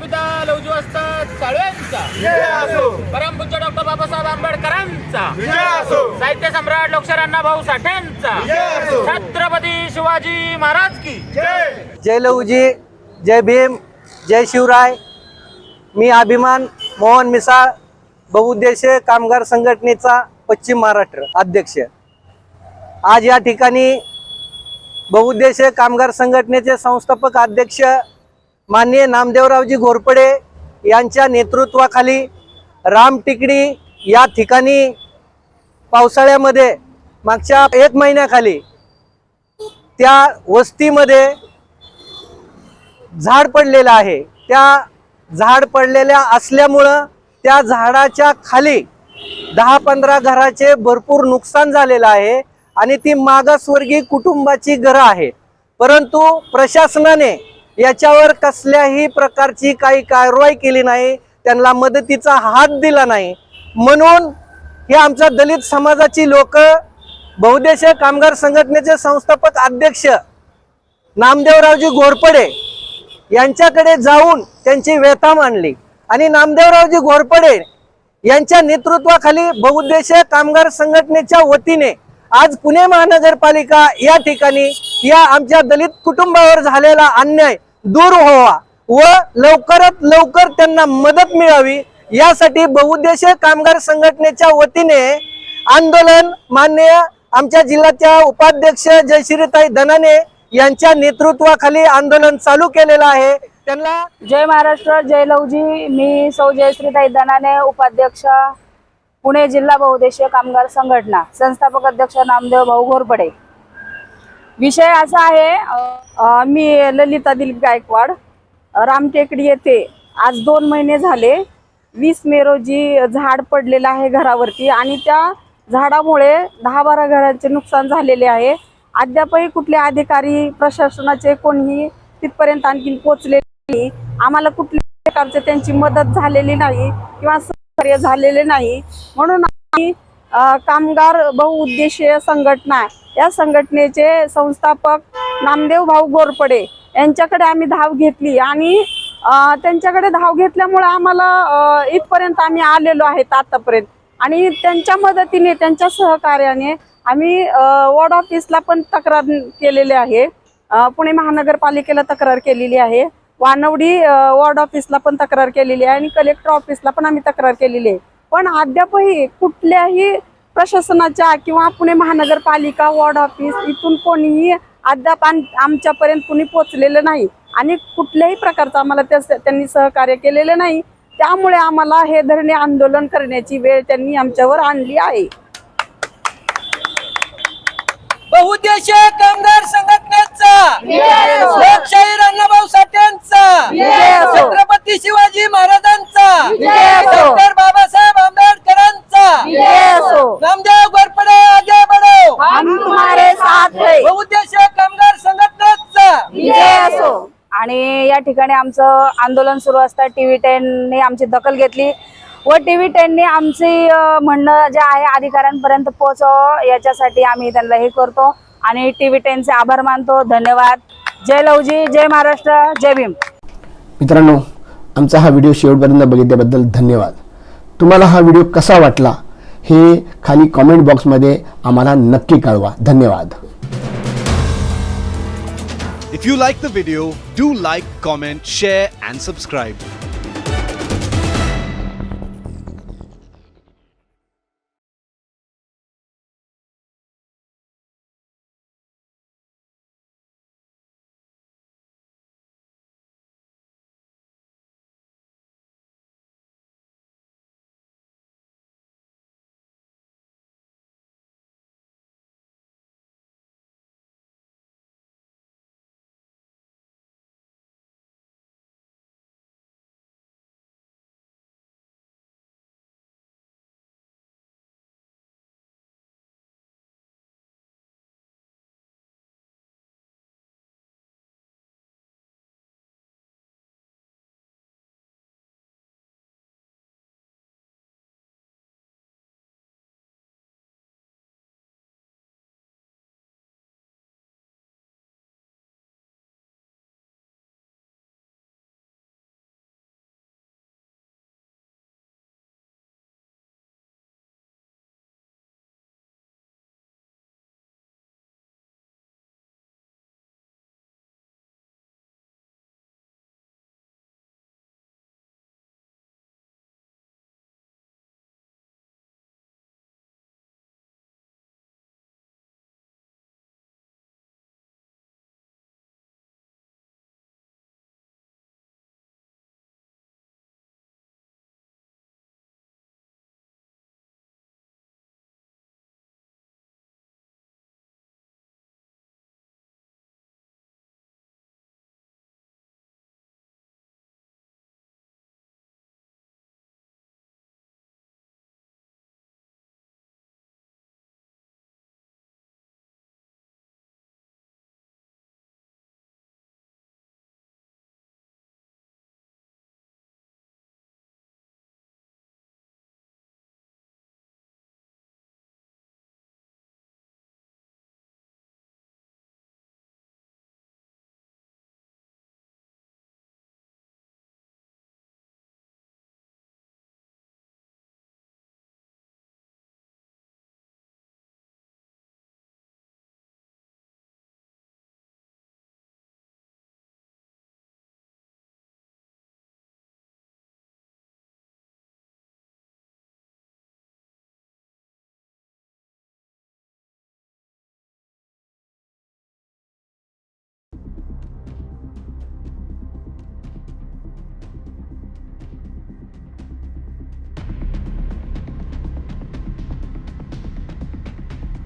कामगारांचा परमपूज्य डॉक्टर बाबासाहेब आंबेडकरांचा. साहित्य सम्राट लोकशाहीरांना भाऊ साठ्यांचा छत्रपती शिवाजी महाराज की. जय. लहूजी जय भीम जय शिवराय. मी अभिमान मोहन मिसाळ बहुउद्देशीय कामगार संघटनेचा पश्चिम महाराष्ट्र अध्यक्ष. आज या ठिकाणी बहुउद्देशीय कामगार संघटनेचे संस्थापक अध्यक्ष माननीय नामदेवरावजी घोरपडे यांच्या नेतृत्वाखाली रामटिकडी या ठिकाणी पावसाळ्यामध्ये मागच्या एक महिन्याखाली त्या वस्तीमध्ये झाड पडलेलं आहे. त्या झाड पडलेल्या असल्यामुळं त्या झाडाच्या खाली दहा पंधरा घराचे भरपूर नुकसान झालेलं आहे आणि ती मागासवर्गीय कुटुंबाची घरं आहे परंतु प्रशासनाने याच्यावर कसल्याही प्रकारची काही कारवाई केली नाही त्यांना मदतीचा हात दिला नाही. म्हणून हे आमच्या दलित समाजाची लोक बहुदेशीय कामगार संघटनेचे संस्थापक अध्यक्ष नामदेवरावजी घोरपडे यांच्याकडे जाऊन त्यांची व्यथा मांडली. आणि नामदेवरावजी घोरपडे यांच्या नेतृत्वाखाली बहुद्देशीय कामगार संघटनेच्या वतीने आज पुणे महानगरपालिका या ठिकाणी या आमच्या दलित कुटुंबावर झालेला अन्याय दूर व्हावा व लवकरात लवकर त्यांना मदत मिळावी यासाठी बहुउद्देशीय कामगार संघटनेच्या वतीने आंदोलन मान्य आमच्या जिल्ह्याच्या उपाध्यक्ष जयश्रीताई धनाने यांच्या नेतृत्वाखाली आंदोलन चालू केलेलं आहे. त्यांना जय महाराष्ट्र जय लवजी. मी सौ जयश्रीताई धनाने उपाध्यक्ष. पुणे जिल्हा बहुउद्देशीय कामगार संघटना संस्थापक अध्यक्ष नामदेव भाऊ घोरपडे. विषय असा आहे मी ललिता दिलीप गायकवाड रामटेकडी येथे आज दोन महिने झाले. वीस मे रोजी झाड पडलेलं आहे घरावरती आणि त्या झाडामुळे दहा बारा घरांचे नुकसान झालेले आहे. अद्यापही कुठले अधिकारी प्रशासनाचे कोणीही तिथपर्यंत आणखी पोचलेले नाही. आम्हाला कुठल्या प्रकारचे त्यांची मदत झालेली नाही किंवा कार्य झालेले नाही. म्हणून आम्ही कामगार बहुउद्देशीय संघटना या संघटनेचे संस्थापक नामदेव भाऊ गोरपडे यांच्याकडे आम्ही धाव घेतली आणि त्यांच्याकडे धाव घेतल्यामुळे आम्हाला इथपर्यंत आम्ही आलेलो आहेत आतापर्यंत. आणि त्यांच्या मदतीने त्यांच्या सहकार्याने आम्ही वॉर्ड ऑफिसला पण तक्रार केलेली आहे. पुणे महानगरपालिकेला तक्रार केलेली आहे. वानवडी वॉर्ड ऑफिसला पण तक्रार केलेली आहे आणि कलेक्टर ऑफिसला पण आम्ही तक्रार केलेली आहे. पण अद्यापही कुठल्याही प्रशासनाच्या किंवा पुणे महानगरपालिका वॉर्ड ऑफिस इथून कोणीही अद्याप आमच्यापर्यंत कुणी पोचलेलं नाही आणि कुठल्याही प्रकारचं आम्हाला त्यांनी सहकार्य केलेलं नाही. त्यामुळे आम्हाला हे धरणे आंदोलन करण्याची वेळ त्यांनी आमच्यावर आणली आहे. बहुउद्देशीय कामगार संघटनेचा लोकशाही अण्णाभाऊ साठ्यांचा. छत्रपती शिवाजी महाराजांचा. डॉक्टर बाबासाहेब आंबेडकरांचा असो. नामदेव गोरपडे साथ है. बहुउद्देशीय कामगार संघटनेचा. आणि या ठिकाणी आमचं आंदोलन सुरू असता. टी व्ही टेनने आमची दखल घेतली. व टी व्ही टेनने आमची म्हणणं जे आहे अधिकाऱ्यांपर्यंत पोहोचावं याच्यासाठी आम्ही त्यांना हे करतो. आणि टी व्ही टेनचे आभार मानतो. धन्यवाद. जय लवजी जय महाराष्ट्र जय भीम. मित्रांनो आमचा हा व्हिडिओ शेवटपर्यंत बघितल्याबद्दल धन्यवाद. तुम्हाला हा व्हिडिओ कसा वाटला हे खाली कॉमेंट बॉक्समध्ये आम्हाला नक्की कळवा. धन्यवाद. If you like the video, do like, comment, share, and subscribe.